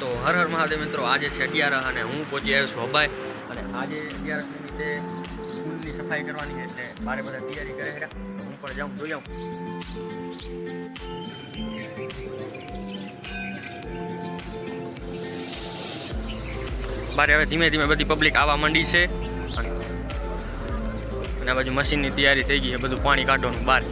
તો હર હર મહાદેવ મિત્રો, આજે છે અગિયાર અને હું પહોંચી આવ્યો છું હબાઈ અને આજે અગિયાર નિમિત્તે સ્કૂલની સફાઈ કરવાની છે, એટલે મારે બધા તૈયારી કરે છે. હું પણ જાઉં, જોઈ આવું. બારે હવે ધીમે ધીમે બધી પબ્લિક આવવા માંડી છે. અને આ બાજુ મશીનની તૈયારી થઈ ગઈ છે, બધું પાણી કાઢવાનું બહાર.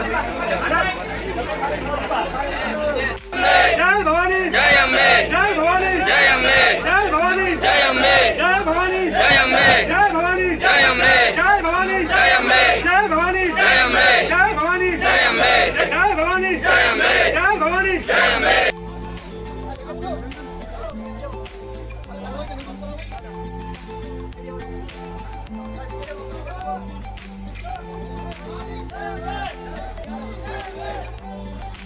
જય ભવાની જય અંબે જય ભવાની જય અંબે જય ભવાની જય અંબે જય ભવાની જય અંબે જય ભવાની જય અંબે જય ભવાની જય અંબે જય ભવાની જય અંબે જય ભવાની જય અંબે જય ભવાની જય અંબે જય ભવાની જય અંબે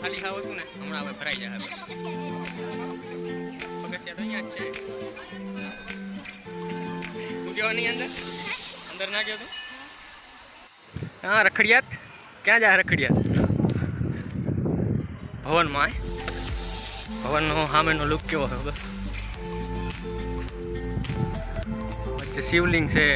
ખાલી ખાવું છું ને, હમણાં હવે ભરાઈ જાય તો અહીંયા છે. તું ગયો નહીં અંદર? અંદર ના ગયો હા, રખડિયાત. ક્યાં જાય રખડિયાત? ભવનમાં ભવનનો સામેનો લુક કેવો છે ખબર? વચ્ચે શિવલિંગ છે.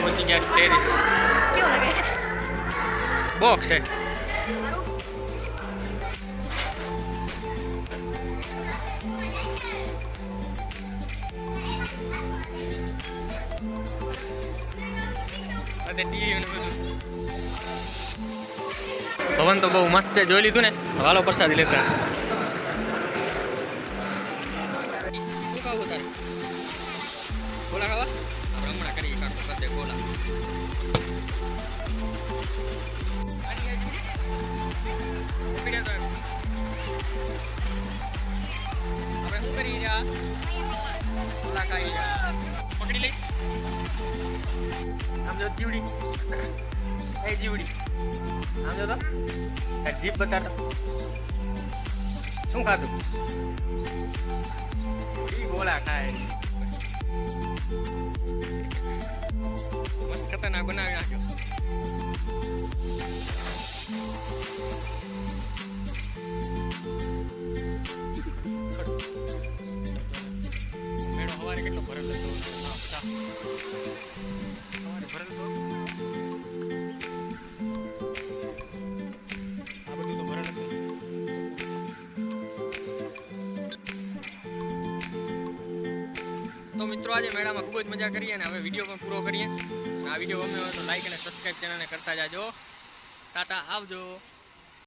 પહોંચી ગયા ટેરિસ. બોક્સ છે ભવન તો બહુ મસ્ત છે. જોઈ લીધું ને? હાલો પ્રસાદ લેતા. આપણે શું કરી રહ્યા ખાઈ રહ્યા પકડી લઈશ આમ જો જીવડી જીભ બતાડતો શું ખાધું ગોળા ખાય મસ્ત ખતરનાક બનાવી નાખ્યો. મેળો સવારે કેટલો ભરેલો હતો. તો મિત્રો, આજે મેળામાં ખૂબ જ મજા કરીએ અને હવે વીડિયો પણ પૂરો કરીએ. આ વીડિયો ગમ્યો હોય તો લાઈક અને સબસ્ક્રાઈબ ચેનલને કરતા જાજો. ટાટા, આવજો.